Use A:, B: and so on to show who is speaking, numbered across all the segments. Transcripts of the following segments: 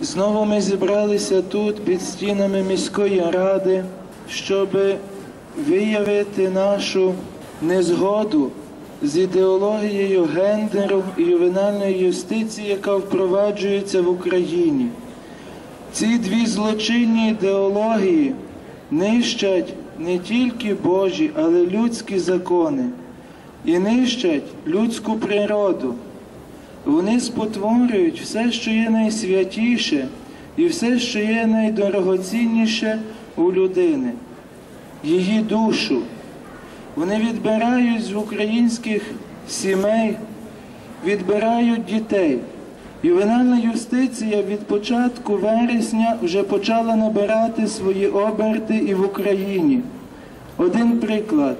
A: Знову ми зібралися тут під стінами міської ради, щоб виявити нашу незгоду з ідеологією гендеру і ювенальної юстиції, яка впроваджується в Україні. Ці дві злочинні ідеології нищать не тільки Божі, але людські закони і нищать людську природу. Вони спотворюють все, що є найсвятіше, і все, що є найдорогоцінніше у людини, її душу. Вони відбирають з українських сімей, відбирають дітей. Ювенальна юстиція від початку вересня вже почала набирати свої оберти і в Україні. Один приклад.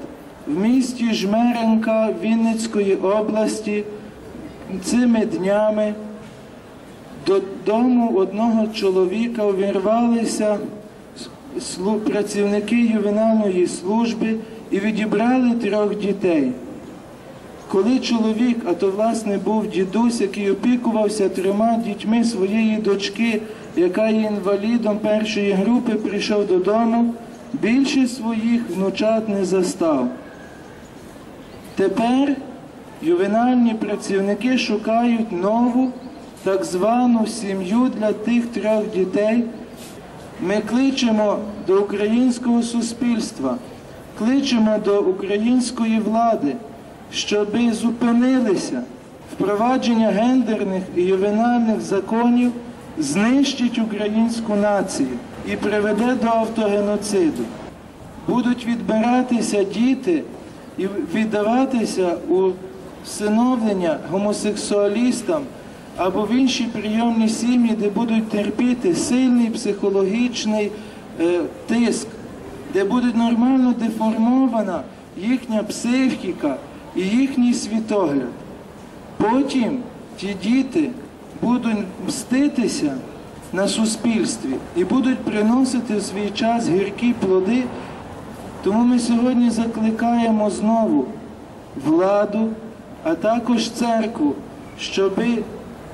A: В місті Жмеренка Вінницької області цими днями додому одного чоловіка увірвалися працівники ювенальної служби і відібрали трьох дітей. Коли чоловік, а то власне був дідусь, який опікувався трьома дітьми своєї дочки, яка є інвалідом першої групи, прийшов додому, більше своїх внучат не застав. Тепер ювенальні працівники шукають нову так звану сім'ю для тих трьох дітей. Ми кличемо до українського суспільства, кличемо до української влади, щоби зупинилися впровадження гендерних і ювенальних законів знищить українську націю і приведе до автогеноциду. Будуть відбиратися діти і віддаватися у всиновлення гомосексуалістам або в інші прийомні сім'ї, де будуть терпіти сильний психологічний е, тиск, де буде нормально деформована їхня психіка і їхній світогляд. Потім ті діти будуть мститися на суспільстві і будуть приносити в свій час гіркі плоди. Тому ми сьогодні закликаємо знову владу, а також церкву, щоби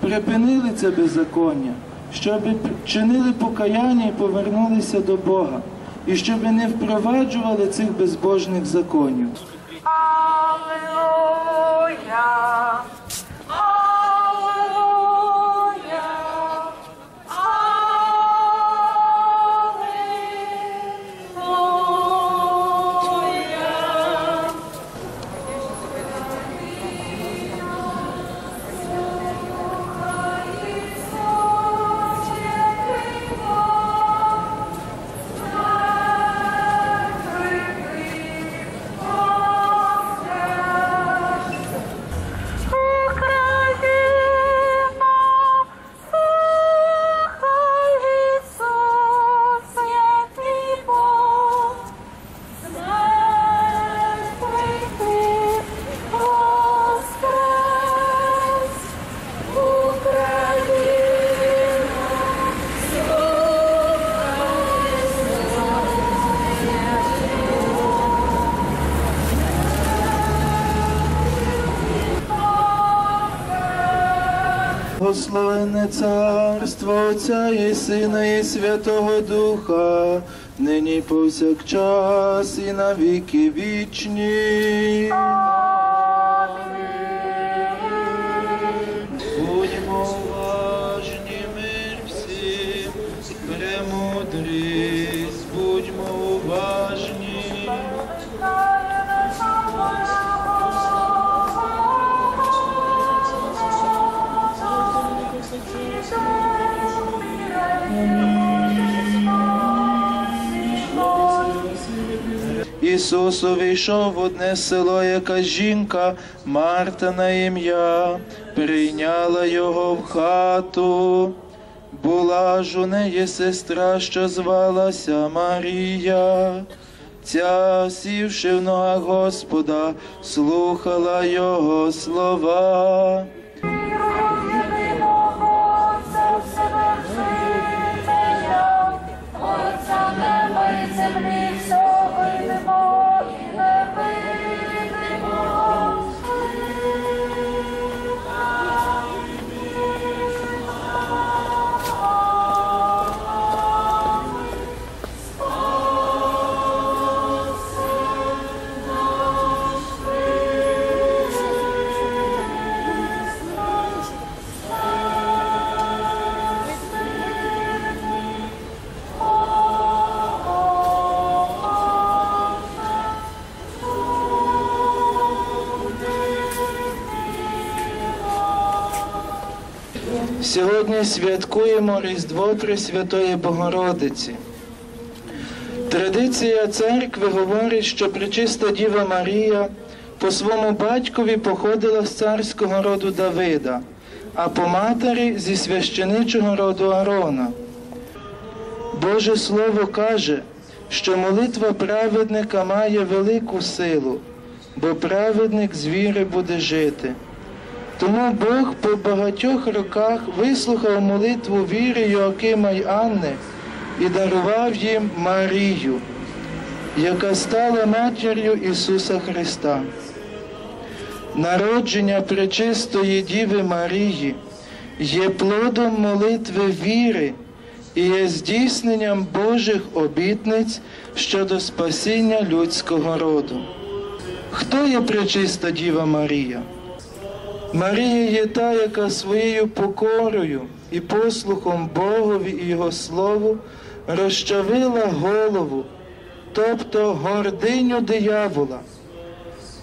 A: припинили це беззаконня, щоби чинили покаяння і повернулися до Бога, і щоби не впроваджували цих безбожних законів. Благословенне царство Отця і Сина і Святого Духа, нині повсякчас і на віки вічні. Ісус увійшов в одне село, яка жінка, Марта на ім'я, прийняла його в хату. Була ж у неї сестра, що звалася Марія. Ця, сівши в ногах Господа, слухала його слова. Сьогодні святкуємо Різдво Пресвятої Богородиці. Традиція церкви говорить, що пречиста Діва Марія по своєму батькові походила з царського роду Давида, а по матері зі священичого роду Арона. Боже Слово каже, що молитва праведника має велику силу, бо праведник з віри буде жити. Тому Бог по багатьох роках вислухав молитву віри Йоакима й Анни і дарував їм Марію, яка стала матір'ю Ісуса Христа. Народження пречистої Діви Марії є плодом молитви віри і є здійсненням Божих обітниць щодо спасіння людського роду. Хто є пречиста Діва Марія? Марія є та, яка своєю покорою і послухом Богові і Його Слову розчавила голову, тобто гординю диявола.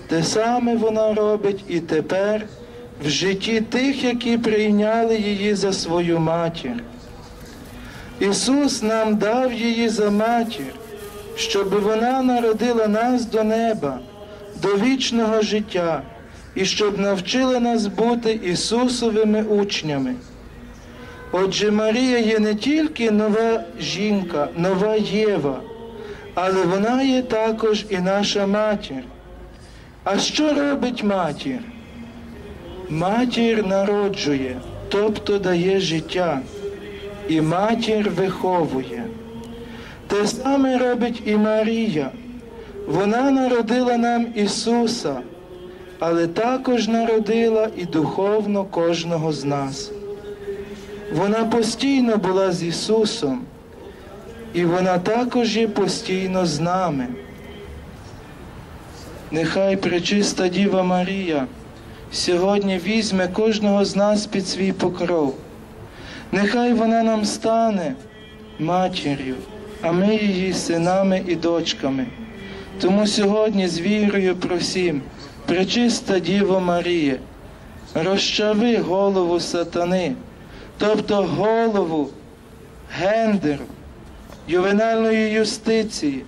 A: Те саме вона робить і тепер в житті тих, які прийняли її за свою матір. Ісус нам дав її за матір, щоб вона народила нас до неба, до вічного життя і щоб навчила нас бути Ісусовими учнями. Отже, Марія є не тільки нова жінка, нова Єва, але вона є також і наша матір. А що робить матір? Матір народжує, тобто дає життя, і матір виховує. Те саме робить і Марія. Вона народила нам Ісуса, але також народила і духовно кожного з нас. Вона постійно була з Ісусом, і вона також є постійно з нами. Нехай пречиста Діва Марія сьогодні візьме кожного з нас під свій покров. Нехай вона нам стане матір'ю, а ми її синами і дочками. Тому сьогодні з вірою просім, пречиста Діво Марія, розчави голову сатани, тобто голову гендеру, ювенальної юстиції,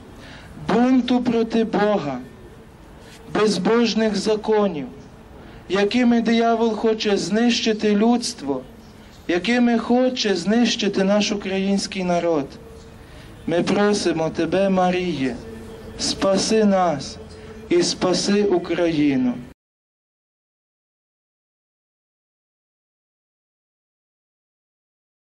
A: бунту проти Бога, безбожних законів, якими диявол хоче знищити людство, якими хоче знищити наш український народ. Ми просимо Тебе, Маріє, спаси нас і спаси Україну.